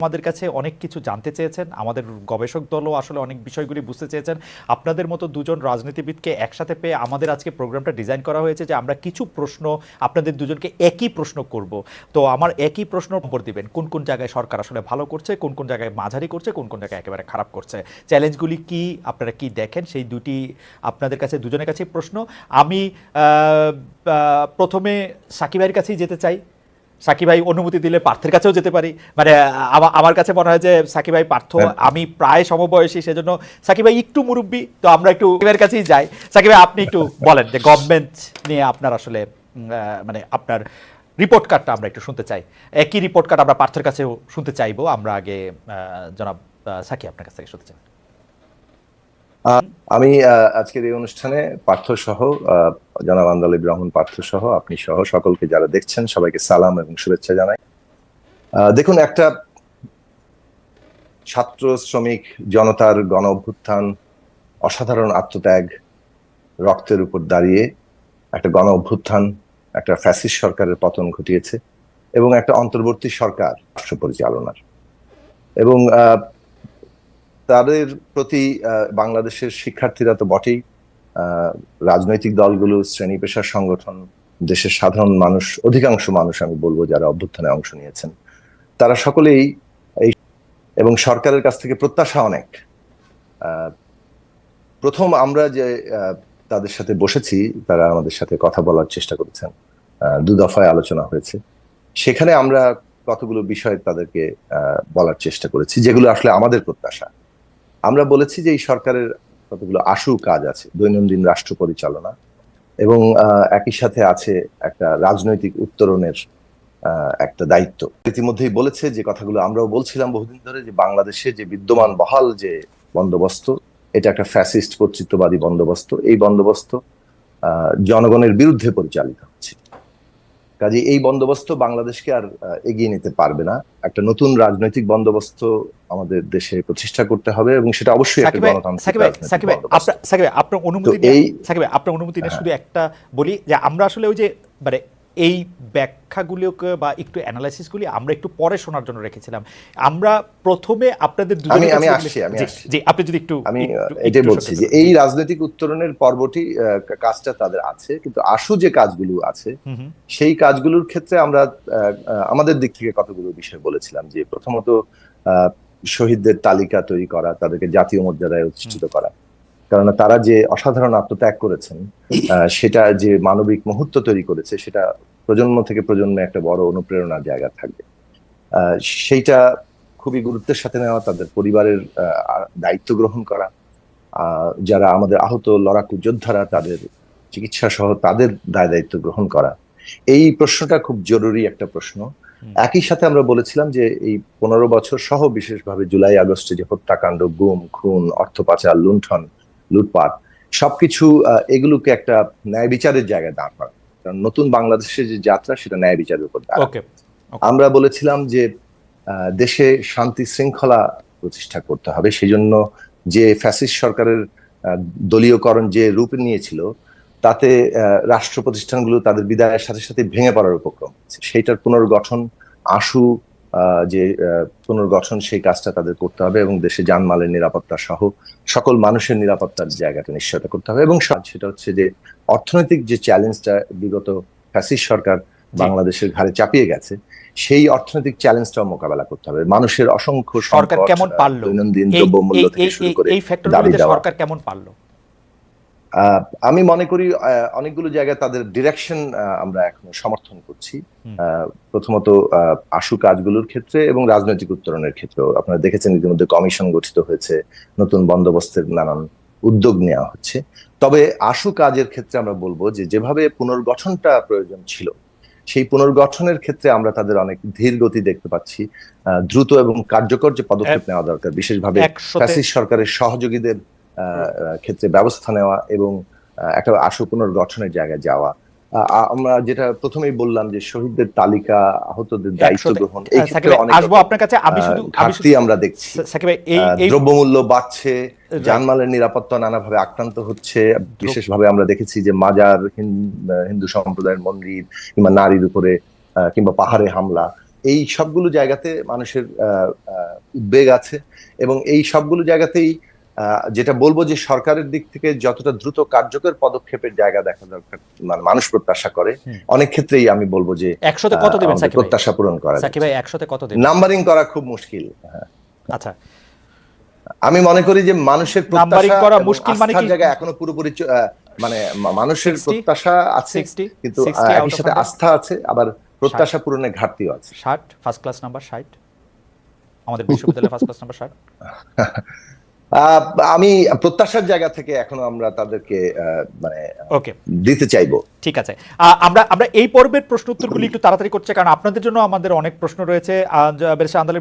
আমাদের কাছে অনেক কিছু জানতে চেয়েছেন। আমাদের গবেষক দলও আসলে অনেক বিষয়গুলি বুঝতে চেয়েছেন। আপনাদের মতো দুজন রাজনীতিবিদকে একসাথে পেয়ে আমাদের আজকে প্রোগ্রামটা ডিজাইন করা হয়েছে যে আমরা কিছু প্রশ্ন, আপনাদের দুজনকে একই প্রশ্ন করব। তো আমার একই প্রশ্ন নম্বর দিবেন। কোন কোন জায়গায় সরকার আসলে ভালো করছে, কোন কোন জায়গায় মাঝারি করছে, কোন কোন জায়গায় একেবারে খারাপ করছে? চ্যালেঞ্জগুলি কি? আপনারা কি দেখেন? সেই দুটি আপনাদের কাছে, দুজনের কাছে প্রশ্ন। আমি প্রথমে সাকিবের কাছেই যেতে চাই। সাকিব ভাই অনুমতি দিলে পার্থের কাছেও যেতে পারি। মানে আমার কাছে মনে হয় যে সাকিব ভাই পার্থ হ্যাঁ। আমি প্রায় সমবয়সী সেজন্য সাকিব ভাই একটু মুরব্বী তো আমরা একটু সাকিবের কাছেই যাই। সাকিব ভাই আপনি একটু বলেন যে গভর্নমেন্ট নিয়ে আপনার আসলে মানে আপনার রিপোর্ট কার্ডটা আমরা একটু শুনতে চাই। একই রিপোর্ট কার্ড আমরা পার্থের কাছেও শুনতে চাইব। আমরা আগে জনাব আহ, সাকি আপনার কাছ থেকে শুনতে চাই। আমি আজকের এই অনুষ্ঠানে পার্থ সহ জনাব আন্দালিব রহমান পার্থ সহ আপনি সহ সকলকে যারা দেখছেন, সবাইকে সালাম এবং শুভেচ্ছা জানাই। দেখুন, একটা ছাত্র শ্রমিক জনতার গণ অভ্যুত্থান, অসাধারণ আত্মত্যাগ রক্তের উপর দাঁড়িয়ে একটা গণ অভ্যুত্থান, একটা ফ্যাসিস সরকারের পতন ঘটিয়েছে এবং একটা অন্তর্বর্তী সরকার রাষ্ট্র পরিচালনার। এবং তাদের প্রতি বাংলাদেশের শিক্ষার্থীরা তো বটেই। রাজনৈতিক দলগুলো, শ্রেণি পেশার সংগঠন, দেশের সাধারণ মানুষ, অধিকাংশ মানুষ আমি বলব যারা অভ্যুত্থানে অংশ নিয়েছেন, তারা সকলেই এই এবং সরকারের কাছ থেকে প্রত্যাশা অনেক। প্রথম আমরা যে তাদের সাথে বসেছি, তারা আমাদের সাথে কথা বলার চেষ্টা করেছেন। দু দফায় আলোচনা হয়েছে। সেখানে আমরা কতগুলো বিষয় তাদেরকে বলার চেষ্টা করেছি, যেগুলো আসলে আমাদের প্রত্যাশা। আমরা বলেছি যে এই সরকারের কতগুলো আশু কাজ আছে, দৈনন্দিন রাষ্ট্র পরিচালনা এবং একই সাথে আছে একটা রাজনৈতিক উত্তরণের একটা দায়িত্ব। ইতিমধ্যেই বলেছে যে কথাগুলো আমরাও বলছিলাম বহুদিন ধরে যে বাংলাদেশে যে বিদ্যমান বহাল যে বন্দোবস্ত, এটা একটা ফ্যাসিস্ট কর্তৃত্ববাদী বন্দোবস্ত। এই বন্দোবস্ত জনগণের বিরুদ্ধে পরিচালিত হচ্ছে। কাজে এই বন্দোবস্ত বাংলাদেশকে আর এগিয়ে নিতে পারবে না একটা নতুন রাজনৈতিক বন্দোবস্ত আমাদের দেশে প্রতিষ্ঠা করতে হবে এবং সেটা অবশ্যই একটা গণতান্ত্রিক আপনার আপনার অনুমতি এই- আপনার অনুমতি হ্যাঁ। শুধু একটা বলি যে আমরা আসলে ওই যে মানে এই ব্যাখ্যাগুলোকে বা একটু অ্যানালাইসিসগুলি আমরা একটু পরে শোনার জন্য রেখেছিলাম। আমরা প্রথমে আপনাদের আমি- আমি আসছি, আমি জি, আপনি যদি একটু আমি এটাই বলছি যে এই রাজনৈতিক উত্তরণের পর্বটি কাজটা তাদের আছে কিন্তু আশু যে কাজগুলো আছে সেই কাজগুলোর ক্ষেত্রে আমরা আমাদের দিক থেকে কতগুলো বিষয় বলেছিলাম যে প্রথমত শহীদদের তালিকা তৈরি করা তাদেরকে জাতীয় মর্যাদায় অধিষ্ঠিত করা। কেননা তারা যে অসাধারণ আত্মত্যাগ করেছেন সেটা যে মানবিক মুহূর্ত তৈরি করেছে সেটা প্রজন্ম থেকে প্রজন্মে একটা বড় অনুপ্রেরণার জায়গা থাকবে। সেইটা খুবই গুরুত্বের সাথে নেওয়া তাদের পরিবারের দায়িত্ব গ্রহণ করা যারা আমাদের আহত লড়াকু যোদ্ধারা তাদের চিকিৎসা সহ তাদের দায় দায়িত্ব গ্রহণ করা। এই প্রশ্নটা খুব জরুরি একটা প্রশ্ন। একই সাথে আমরা বলেছিলাম যে এই পনেরো বছর সহ বিশেষভাবে জুলাই আগস্টে যে হত্যাকাণ্ড গুম খুন অর্থ পাচার লুণ্ঠন লুটপাট সবকিছু এগুলোকে একটা ন্যায় বিচারের জায়গায় দাঁড় করা কারণ নতুন বাংলাদেশের যে যাত্রা সেটা ন্যায় বিচারের উপর আমরা বলেছিলাম যে দেশে শান্তি শৃঙ্খলা প্রতিষ্ঠা করতে হবে। সেই জন্য যে ফ্যাসিস্ট সরকারের দলীয়করণ যে রূপ নিয়েছিল তাতে আহ, রাষ্ট্র প্রতিষ্ঠানগুলো তাদের বিদায়ের সাথে সাথে ভেঙে পড়ার উপক্রম। সেইটার পুনর্গঠন আশু যে পুনর্গঠন সেই কাজটা তাদের করতে হবে এবং দেশে জানমালের নিরাপত্তা সহ সকল মানুষের নিরাপত্তার জায়গাটা নিশ্চয়তা করতে হবে এবং সেটা হচ্ছে যে অর্থনৈতিক যে চ্যালেঞ্জটা বিগত ফ্যাসিস্ট সরকার বাংলাদেশের ঘাড়ে চাপিয়ে গেছে সেই অর্থনৈতিক চ্যালেঞ্জটাও মোকাবেলা করতে হবে। মানুষের অসংখ্য সরকার কেমন পারল? দৈনন্দিন দ্রব্যমূল্য থেকে শুরু করে এই দাবি দেওয়া। সরকার কেমন পারল? আমি মনে করি অনেকগুলো জায়গায় তাদের ডিরেকশন আমরা এখন সমর্থন করছি। প্রথমত আশু কাজগুলোর ক্ষেত্রে এবং রাজনৈতিক উত্তরণের ক্ষেত্রেও। আপনারা দেখেছেন ইতিমধ্যে কমিশন গঠিত হয়েছে নতুন বন্দোবস্তের নানান উদ্যোগ নেওয়া হচ্ছে। তবে আশু কাজের ক্ষেত্রে আমরা বলব যে যেভাবে পুনর্গঠনটা প্রয়োজন ছিল সেই পুনর্গঠনের ক্ষেত্রে আমরা তাদের অনেক ধীর গতি দেখতে পাচ্ছি। আহ, দ্রুত এবং কার্যকর যে পদক্ষেপ নেওয়া দরকার বিশেষভাবে সরকারের সহযোগীদের ক্ষেত্রে ব্যবস্থা নেওয়া এবং একটা আশু পুনর্গঠনের জায়গায় যাওয়া। আমরা যেটা প্রথমেই বললাম যে শহীদদের তালিকা আহতদের দায়িত্ব গ্রহণ এই ক্ষেত্রে অনেক আসব আপনার কাছে। আমি শুধু ঘাটতি আমরা দেখছি। সাকিব এই দ্রব্যমূল্য বাড়ছে জানমালের নিরাপত্তা নানাভাবে আক্রান্ত হচ্ছে। বিশেষভাবে আমরা দেখেছি যে মাজার হিন- হিন্দু সম্প্রদায়ের মন্দির কিংবা নারীর উপরে কিংবা পাহাড়ে হামলা এই সবগুলো জায়গাতে মানুষের উদ্বেগ আছে এবং এই সবগুলো জায়গাতেই আহ, যেটা বলব যে সরকারের দিক থেকে যতটা দ্রুত কার্যকর পদক্ষেপের জায়গা দেখা দরকার মানে মানুষ প্রত্যাশা করে অনেক ক্ষেত্রেই আমি বলব যে একশোতে কত দেবেন সাকিব প্রত্যাশা পূরণ করা সাকিব ভাই একশোতে কত দেবেন? নাম্বারিং করা খুব মুশকিল হ্যাঁ। আচ্ছা। আমি মনে করি যে মানুষের প্রত্যাশা করা মুশকিল মানে কি? জায়গায় এখনও পুরোপুরি মানে মানুষের প্রত্যাশা আছে কিন্তু একই সাথে আস্থা আছে আবার প্রত্যাশা পূরণে ঘাটতিও আছে। ষাট? ফার্স্ট ক্লাস নাম্বার ষাট? আমাদের বিশ্ববিদ্যালয়ে ফার্স্ট ক্লাস নাম্বার ষাট? আহ, আমি প্রত্যাশার জায়গা থেকে এখনও আমরা তাদেরকে আহ, মানে ওকে দিতে চাইব। ঠিক আছে। আহ, আমরা আমরা এই পর্বের প্রশ্ন উত্তরগুলি একটু তাড়াতাড়ি করছে কারণ আপনাদের জন্য আমাদের অনেক প্রশ্ন রয়েছে। আন্দালি